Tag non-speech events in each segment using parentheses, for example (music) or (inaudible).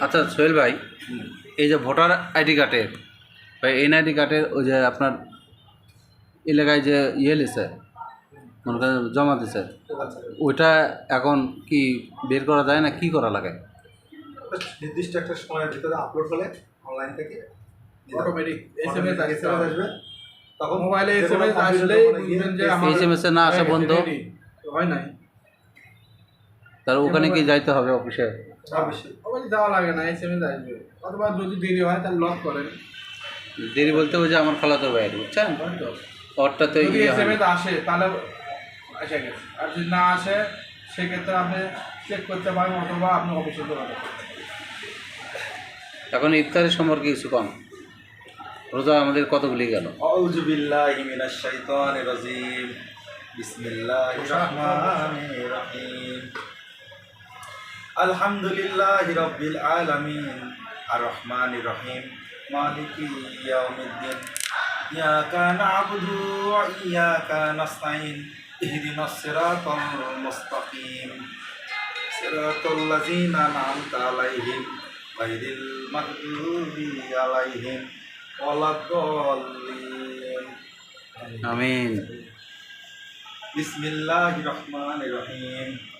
আচ্ছা সোহেল ভাই এই যে ভোটার আইডি কার্ডের বা এনআইডি কার্ডের ওই যে আপনার এলাকায় যে ইয়ে লিছে মনে করেন জমা দিছে ওইটা এখন কি বের করা যায় না কি করা লাগে? নির্দিষ্ট একটা সময়ের ভিতরে আপলোড হলে অনলাইন থেকে অটোমেটিক আসবে। তখন মোবাইলে আসলেই বুঝবেন যে আমার না আসা হ্যাঁ, বন্ধ। হয় নাই। তার ওখানে কি যাইতে হবে অফিসে? যাওয়া লাগে না এসএমএস আসবে। অথবা যদি দেরি হয় তাহলে লক করেন দেরি বলতে ওই যে আমার খালাতো ভাইয়ের বুঝছেন? ওরটা তো। এম এসএমএস ইয়ে আসে তাহলে এসে গেছে। আর যদি না আসে সেক্ষেত্রে আপনি চেক করতে পারেন অথবা আপনি অফিসে যোগাযোগ এখন ইফতারের সম্পর্কে কিছু কম রোজা আমাদের কতগুলি গেল? আউযুবিল্লাহি মিনাশ শাইতানির রাজিম। বিসমিল্লাহির রহমানির রহিম। আলহামদুলিল্লাহ রব্বিল আলমিন। আর রহমান রহিম মালিকি ইয়াউমিদ্দিন। ইয়াকা নাবুদু ওয়া ইয়াকা নাস্তাইন ইহদিনাস সিরাতাল মুস্তাকিম। সিরাতাল লাযিনা আন'আমতা আলাইহিম। গায়রিল মাগদূবি আলাইহিম। ওয়ালাদ-দাল্লিন। আমিন। বিসমিল্লাহির রহমানির রহিম।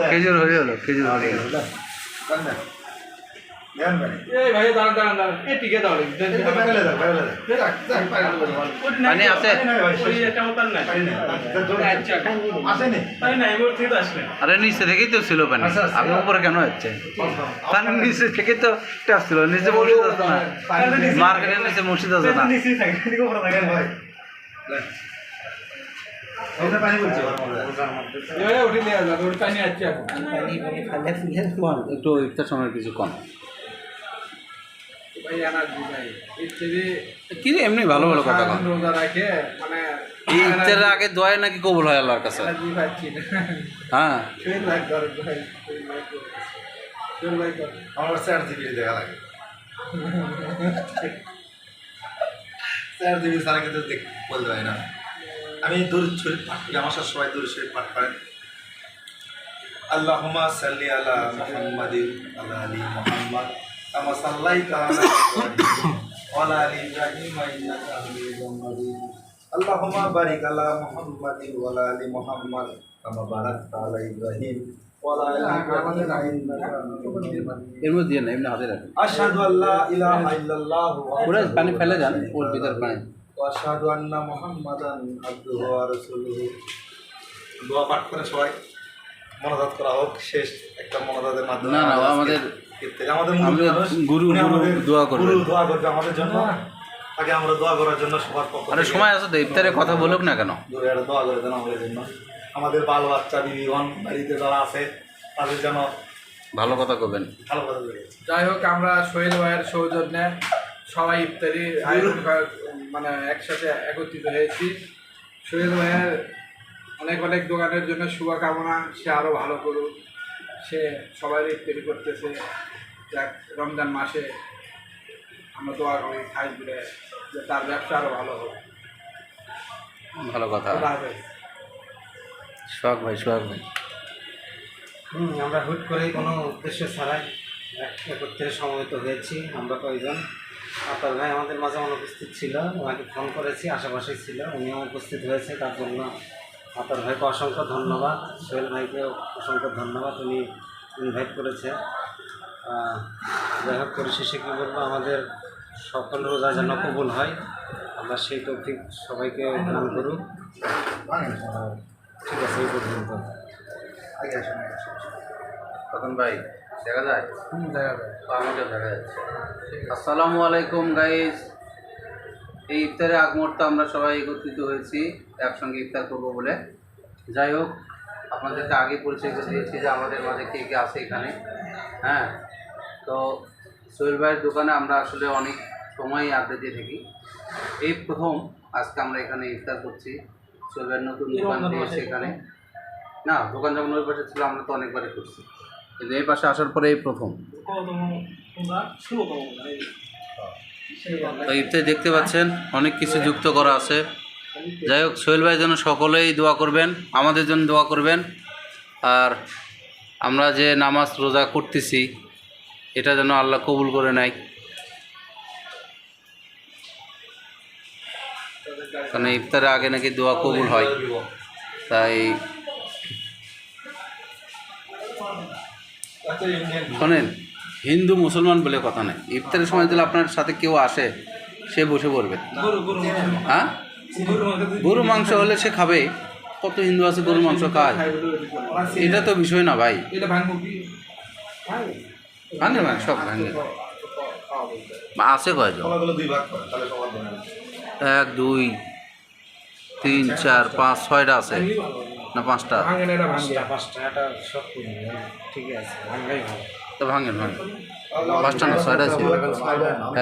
হয়ে হয়ে পানি আছে? আরে নিচে থেকেই তো ছিল পানি। আপনি উপরে কেন হচ্ছে? পানি নিচে থেকে তো ট্যাপ ছিল নিচে মসজিদ আছে না। মার্কেটের নিচে মসজিদ আছে না। নিয়ে ওটা পানি এখন। একটু ইফতার সময় কিছু কম ভাই এনার্জি ভাই। ইত্যাদি কি এমনি ভালো ভালো কথা মানে এই ইফতারের আগে দোয়ায় নাকি কবুল হয় আল্লাহর কাছে? হ্যাঁ। ফেল লাইক করে ভাই ফেল আমার চার জিবি দেখা লাগে। (laughs) জিবি ছাড়া কিন্তু দেখ- বলতে পারি না। আমি দূর শরীফ পাঠ করি আমার সাথে সবাই দূর শরীফ পাঠ করেন। আল্লাহুম্মা সাল্লি আলা মুহাম্মাদিন আলা আলি মুহাম্মাদ কামা সাল্লাইতা আলা ইব্রাহিম ওয়া আলা ইব্রাহিম ইন্নাকা হামিদুম মাজিদ আল্লাহুম্মা বারিক আলা মুহাম্মাদিন ওয়া আলা মুহাম্মাদ কামা বারাকতা আলা ইব্রাহিম আশহাদু আল্লা ইলাহা ইল্লাল্লাহ পুরো পানি ফেলে যান ওর ভিতর পানি। ওয়া আশহাদু আন্না মুহাম্মাদান আবদুহু ওয়া রাসূলুহু দোয়া পাঠ করে সবাই মনোজাত করা হোক শেষ একটা মনোজাতের মাধ্যমে না, না, আমাদের আমাদের- গুরু- দোয়া করবেন। দোয়া করবে আমাদের জন্য। আগে আমরা দোয়া করার জন্য সবার পক্ষ আরে সময় আছে তো ইফতারে কথা বলুক না কেন? দূরে একটা দোয়া করে দেন আমাদের জন্য। আমাদের বাল বাচ্চা বিবিগণ বাড়িতে যারা আছে তাদের যেন ভালো কথা কবেন। ভালো কথা বলে। যাই হোক আমরা সোহেল ভাইয়ের সৌজন্যে সবাই ইফতারি আয়োজন মানে একসাথে একত্রিত হয়েছি। সোহেল ভাইয়ের অনেক অনেক দোকানের জন্য শুভকামনা সে আরও ভালো করুক। সে সবাই ইফতারি করতেছে। যাক রমজান মাসে আমরা দোয়া করি খাই দিলে যে তার ব্যবসা আরও ভালো হোক। ভালো কথা। সোহাগ ভাই সোহাগ ভাই। হুম, আমরা হুট করেই কোনো উদ্দেশ্য ছাড়াই এক- একত্রে সমবেত হয়েছি আমরা কয়েকজন আতার ভাই আমাদের মাঝে অনুপস্থিত ছিল ওনাকে ফোন করেছি আশেপাশেই ছিল উনিও উপস্থিত হয়েছে তার জন্য আতার ভাইকে অসংখ্য ধন্যবাদ সোহেল ভাইকে অসংখ্য ধন্যবাদ উনি ইনভাইট করেছে। যাই হোক পরিশেষে কী বলব আমাদের সকল রোজা যেন কবুল হয় আমরা সেই তৌফিক সবাইকে দান করুক। ঠিক আছে এই পর্যন্ত। আগে তখন ভাই দেখা যায়? দেখা যাবে। দেখা যাচ্ছে আসসালামু আলাইকুম গাইস এই ইফতারের আগ মুহূর্তে আমরা সবাই একত্রিত হয়েছি একসঙ্গে ইফতার করব বলে। যাই হোক আপনাদেরকে আগে পরিচয় করে দিয়েছি যে আমাদের মাঝে কে কে আছে এখানে। হ্যাঁ তো সোহেল ভাইয়ের দোকানে আমরা আসলে অনেক সময় আড্ডা দিয়ে থাকি। এই প্রথম আজকে আমরা এখানে ইফতার করছি। সোহেল ভাইয়ের নতুন দোকান দিয়েছে এখানে। না দোকান যখন ওই পাশে ছিল আমরা তো অনেকবারই করছি। কিন্তু এই পাশে আসার পরে এই প্রথম তো ইফতার দেখতে পাচ্ছেন অনেক কিছু যুক্ত করা আছে। যাই হোক সোহেল ভাই যেন সকলেই দোয়া করবেন আমাদের জন্য দোয়া করবেন। আর আমরা যে নামাজ রোজা করতেছি এটা যেন আল্লাহ কবুল করে নেয়। কারণ ইফতারের আগে নাকি দোয়া কবুল হয়। তাই শোনেন, হিন্দু মুসলমান বলে কথা নেই। ইফতারের সময় যদি আপনার সাথে কেউ আসে, সে বসে পড়বে। হ্যাঁ? গরু মাংস হলে সে খাবে। কত হিন্দু আছে গরু মাংস খায়। এটা তো বিষয় না ভাই। ভাঙে ভাঙে, সব ভাঙে। আছে কয়জন। এক, দুই, তিন, চার, পাঁচ, ছয়টা আছে। না পাঁচটা? ভাঙে না এটা ভাঙবে পাঁচটা পাঁচটা এটা সব করি ঠিকই আছে ভাঙ্গাই ভালো তো ভাঙেন ভাঙেন। পাঁচটা না ছয়টা ছিল?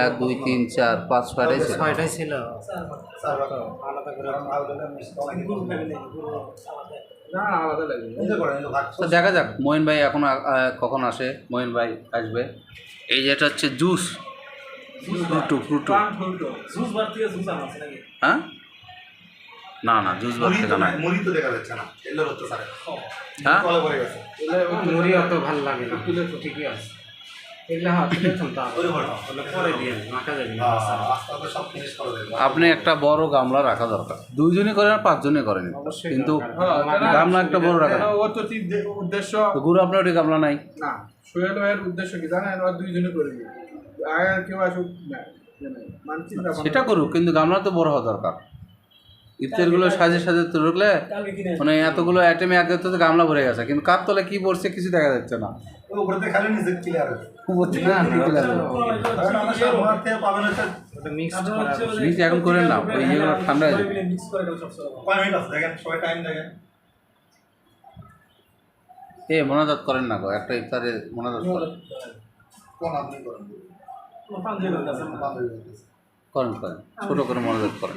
এক দুই তিন চার পাঁচ ছয়টাই ছিল? ছয়টাই ছিল। তো দেখা যাক মহিন ভাই এখন কখন আসে? মহিন ভাই আসবে। এই যেটা হচ্ছে জুস। ফ্রুটু ফ্রুটু। হ্যাঁ? না না জুস বার থেকে না মুড়ি তো দেখা যাচ্ছে না। এল্লোর হচ্ছে স্যার। হ্যাঁ? পড়ে গেছে। মুড়ি অত ভালো লাগে না। ঠিকই আছে। তুলে। হ্যাঁ, আপনি একটা বড় গামলা রাখা দরকার। দুইজনই করেন আর পাঁচজনে করেন। কিন্তু হ্যাঁ, গামলা একটা বড় রাখা তো উদ্দেশ্য তো গুরু আপনার ওটি গামলা নাই? না সোহেল ভাইয়ের উদ্দেশ্য কি জানেন? দুইজনে করে আর কেউ আসুক না সেটা করুক কিন্তু গামলা তো বড় হওয়া দরকার। ইফতারগুলো সাজে সাজে তো ঢুকলে মানে এতগুলো আইটেমে এক তো গামলা ভরে গেছে কিন্তু কার তলে কি পড়ছে কিছু দেখা যাচ্ছে না। করা এখন করেন না ওই যেগুলো ঠান্ডা হয়ে যাবে। কয় মিনিট আছে? দেখেন সবাই টাইম দেখেন। এ মোনাজাত করেন না গো একটা ইফতারে মোনাজাত করেন। করেন? করেন করেন ছোটো করে মোনাজাত করেন।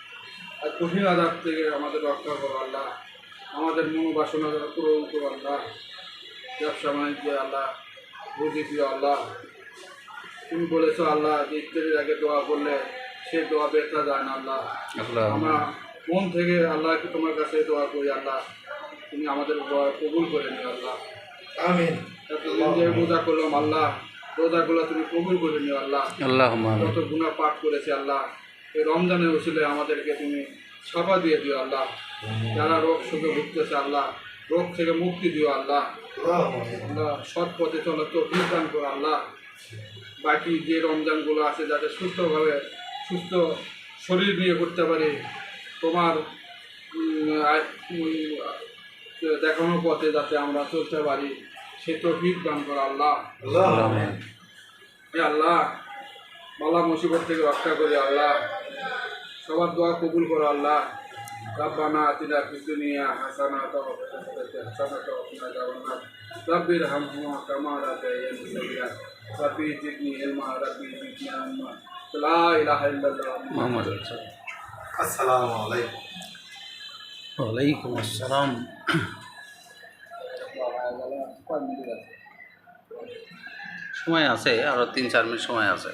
আর কঠিন আজাব থেকে আমাদের রক্ষা করো আল্লাহ। আমাদের মনোবাসনা যারা পূরণ করো আল্লাহ। ব্যবসা বাণিজ্য আল্লাহ। বুঝি দিও আল্লাহ। তুমি বলেছ আল্লাহ যে ইফতারের আগে দোয়া করলে সে দোয়া ব্যর্থ যায় না আল্লাহ। আল্লাহ। আমরা মন থেকে আল্লাহকে তোমার কাছে দোয়া করি আল্লাহ। তুমি আমাদের দোয়া কবুল করে নিও আল্লাহ। আমিন। যে রোজা করলাম আল্লাহ রোজাগুলো তুমি কবুল করে নিও আল্লাহ। আল্লাহ যত গুণা পাঠ করেছে আল্লাহ এই রমজানের উচিলে আমাদেরকে তুমি ছাপা দিয়ে দিও আল্লাহ। যারা রোগ সুখে ভুগতেছে আল্লাহ রোগ থেকে মুক্তি দিও আল্লাহ। আল্লাহ সৎ পথে চলো তো দান করো আল্লাহ। বাকি যে রমজানগুলো আছে যাতে সুস্থভাবে সুস্থ শরীর নিয়ে করতে পারি তোমার উম, আ- উম, দেখানো পথে যাতে আমরা চলতে পারি সে তো দান করো আল্লাহ। আল্লাহ। আল্লাহ বালা মুসিবত থেকে রক্ষা করি আল্লাহ। সবার দোয়া কবুল করো আল্লাহ ربنا آتنا في الدنيا حسنة وفي الآخرة حسنة وقنا عذاب النار رب ارحمهما كما ربياني صغيرا ربي زدني علما ربي زدني علما لا إله إلا الله মোহাম্মদ আসসালামু আলাইকুম ওয়ালাইকুম আসসালাম সময় আছে আরো তিন চার মিনিট সময় আছে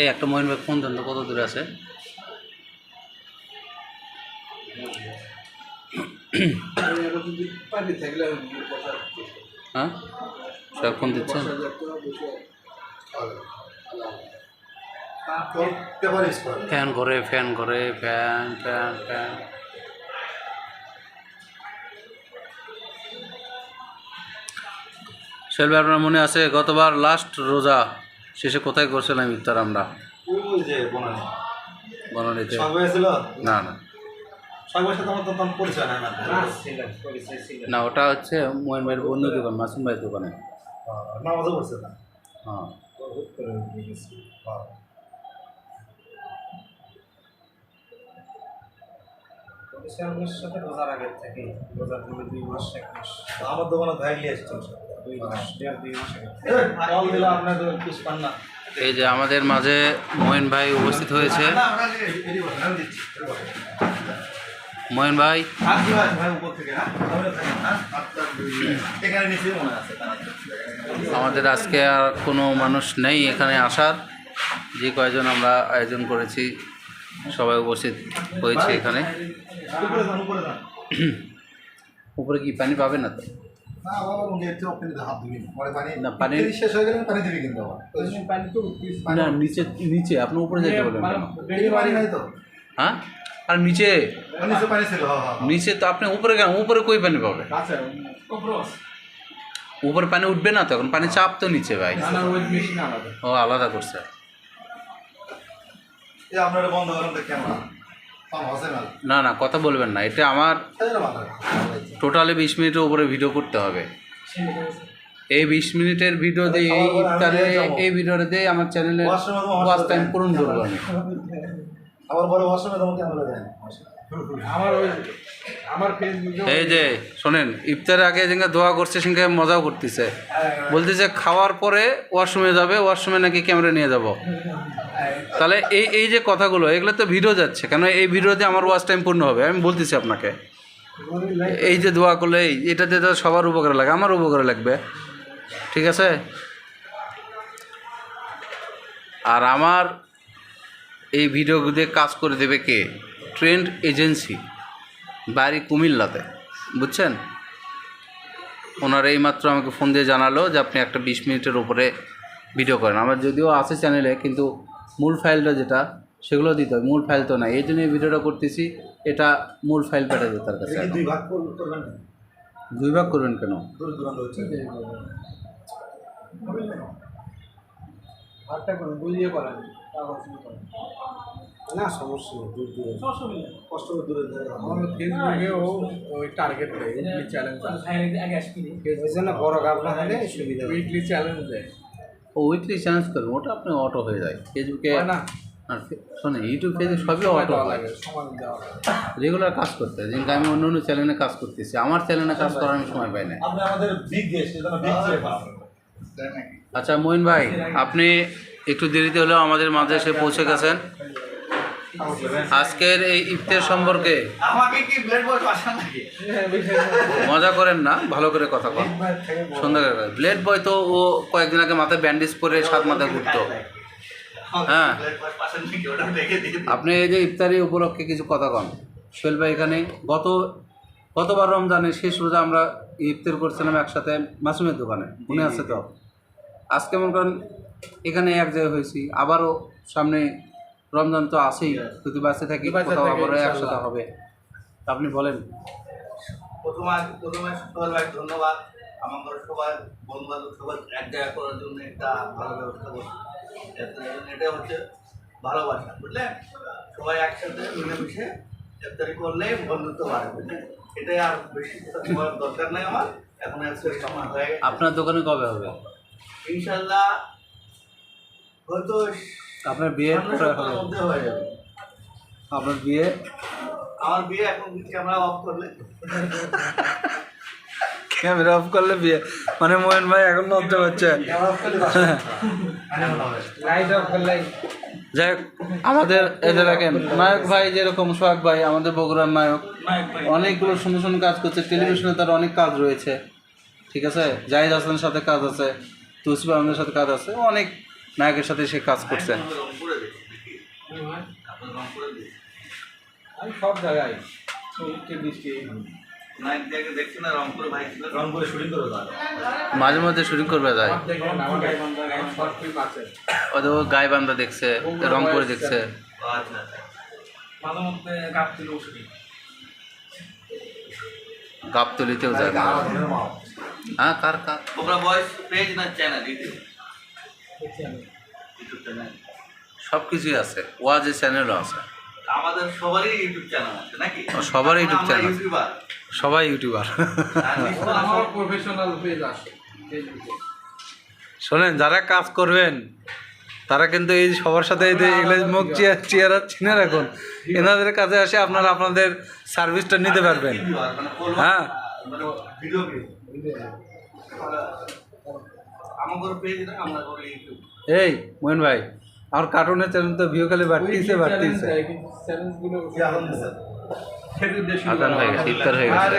এই একটা মহিন ভাই ফোন দেন তো, কত দূরে আছে? হ্যাঁ? ফোন দিচ্ছেন? ফ্যান করে ফ্যান করে ফ্যান ফ্যান ফ্যান। সোহেল আপনার মনে আছে গতবার লাস্ট রোজা? শেষে কোথায় করছিলাম ইফতার আমরা? বনানীতে। না না। সবার আমার তো তখন পরিচয় নাই না। না ছিল পরিচয় ছিল না ওটা হচ্ছে মোহন ভাইয়ের অন্য দোকান মাসুম ভাইয়ের দোকানে হ্যাঁ। আমার সাথে রোজার আগের থেকে রোজার দুই মাস এক মাস। আমার দোকানে ভাই নিয়ে এসেছিল এই যে আমাদের মাঝে মোহন ভাই উপস্থিত হয়েছে। মোহন ভাই। আমাদের আজকে আর কোনো মানুষ নেই এখানে আসার যে কয়জন আমরা আয়োজন করেছি সবাই উপস্থিত হয়েছে এখানে। উপরে কি পানি পাবে না তো না, বাবা, উনি এর থেকে হাত দিবি পরে পানি- না, পানি- শেষ হয়ে গেলে পানি দিবি কিন্তু আবার। পানি তো না নিচে নিচে আপনি উপরে যেতে বলবেন পানি নাই তো? হ্যাঁ? আর নিচে? নিচে পানি ছিল। নিচে তো আপনি উপরে উপরে কই পানি পাবে? কাছে উপরে পানি উঠবে না তখন পানি চাপ তো নিচে ভাই। ও আলাদা করছে। এই আপনারা বন্ধ করেন তো ক্যামেরা। না না কথা বলবেন না। এটা আমার। টোটালি বিশ মিনিটের উপরে ভিডিও করতে হবে। এই বিশ মিনিটের ভিডিও দিয়ে এই ইফতারে এই ভিডিওটা দিয়ে আমার চ্যানেলে ওয়াচ টাইম পূরণ করব আমি। আবার পরে ওয়াশরুমে তোমাকে আমরা দেয় এই যে, শোনেন, ইফতারের আগে যেখানে দোয়া করছে, সেখানে মজাও করতেছে। বলতেছে খাওয়ার পরে ওয়াশরুমে যাবে, ওয়াশরুমে নাকি ক্যামেরা নিয়ে যাব। তাহলে এই এই যে কথাগুলো, এগুলো তো ভিডিও যাচ্ছে, কেন এই ভিডিওতে আমার ওয়াচ টাইম পূর্ণ হবে? আমি বলতেছি আপনাকে। এই যে দোয়া করলে, এই এটাতে তো সবার উপকারে লাগে, আমার উপকারে লাগবে। ঠিক আছে? আর আমার এই ভিডিও দিয়ে কাজ করে দেবে কে? ট্রেন্ড এজেন্সি বাড়ি কুমিল্লাতে বুঝছেন? ওনারা এইমাত্র আমাকে ফোন দিয়ে জানালো যে আপনি একটা বিশ মিনিটের উপরে ভিডিও করেন। আমার যদিও আছে চ্যানেলে কিন্তু মূল ফাইলটা যেটা সেগুলো দিতে হবে। মূল ফাইল তো না এই জন্য ভিডিওটা করতেছি। এটা মূল ফাইল পাঠাবে তার কাছে দুই ভাগ করবেন কেন। বুঝিয়ে না সমস্যা নেই দূর দূরে। কষ্ট করে দূরে দূরে আমার ফেসবুকে ও ওই টার্গেট দেয় উইকলি চ্যালেঞ্জ ওই জন্য বড় গাবলা হলে সুবিধা হবে। উইকলি চ্যালেঞ্জ দেয়। ও উইকলি চ্যালেঞ্জ করবেন ওটা আপনি অটো হয়ে যায়। ফেসবুকে না। আর শোনে ইউটিউব ফেসবুক সবই অটো লাগে রেগুলার কাজ করতে হয়। যেমন আমি অন্য অন্য চ্যানেলে কাজ করতেছি আমার চ্যানেলে কাজ করার আমি সময় পাই না। আচ্ছা মঈন ভাই আপনি একটু দেরিতে হলেও আমাদের মাঝে এসে পৌঁছে গেছেন। আজকের এই ইফতার সম্পর্কে মজা করেন না ভালো করে কথা কন। সুন্দর করে ব্লেড বয় তো ও কয়েকদিন আগে মাথায় ব্যান্ডেজ পরে সাত মাথায় ঘুরতো। হ্যাঁ। আপনি এই যে ইফতারি উপলক্ষে কিছু কথা কন। সোহেল ভাই এখানে গত গতবার রমজানে শেষ রোজা আমরা ইফতার করছিলাম একসাথে মাসুমের দোকানে। মনে আছে তো? আজকে মনে করেন এখানে এক জায়গায় হয়েছি। আবারও সামনে রমজান তো আছেই যদি বাঁচে থাকি কোথাও ইনশাল্লাহ। একসাথে হবে। আপনি বলেন। প্রথমে প্রথমে সবার ধন্যবাদ। বন্ধু বান্ধব সবাই এক জায়গা করার জন্য একটা ভালো ব্যবস্থা করছে। এটা হচ্ছে ভালোবাসা সবাই একসাথে মিলেমিশে ইফতারি করলে বন্ধুত্ব বাড়ে বুঝলে এটাই আর বেশি দরকার নেই আমার। এখন সময় হয়ে আপনার দোকানে কবে হবে? ইনশাল্লাহ হয়তো আপনার বিয়ে হয়ে যাবে। আপনার বিয়ে আমার বিয়ে এখন ক্যামেরা অফ করলে। ক্যামেরা অফ করলে বিয়ে। মানে মোহন ভাই এখন নষ্ট হচ্ছে। লাইট অফ করলে যাই হোক, আমাদের এদের দেখেন নায়ক ভাই যেরকম সোহাগ ভাই আমাদের বগুড়ার নায়ক অনেকগুলো সুন্দর সুন্দর কাজ করছে টেলিভিশনে তার অনেক কাজ রয়েছে। ঠিক আছে? জাহিদ হাসানের সাথে কাজ আছে তুসিফ আহমেদের সাথে কাজ আছে অনেক নায়কের সাথে সে কাজ করছে। রং করে রং করে আমি সব জায়গায় দেখছি রং করে করে মাঝে মধ্যে শুটিং করবে যায় গায়ে বান্ধা দেখছে রংপুরে দেখছে। ও মাঝে মধ্যে কাঁপছিল শুটিং গাবতলিতেও যায়। হ্যাঁ কার কার? কোবরা বয়েস পেজ না চ্যানেল সব কিছুই আছে। ওয়াজের চ্যানেলও আছে। আমাদের সবারই ইউটিউব চ্যানেল আছে নাকি। ইউটিউবার সবাই ইউটিউবার আমার প্রফেশনাল পেজ আছে শোনেন যারা কাজ করবেন তারা কিন্তু এই সবার সাথে এই যে এগুলো মুখ চেয়ার চেয়ার চিনে রাখুন। এনাদের কাছে আসে আপনারা আপনাদের সার্ভিসটা নিতে পারবেন। মানে হ্যাঁ। এই মোহন ভাই আমার কার্টুনের চ্যানেল তো ভিউ খালি বাড়তেছে বাড়তেছে হয়ে গেছে ইফতার হয়ে গেছে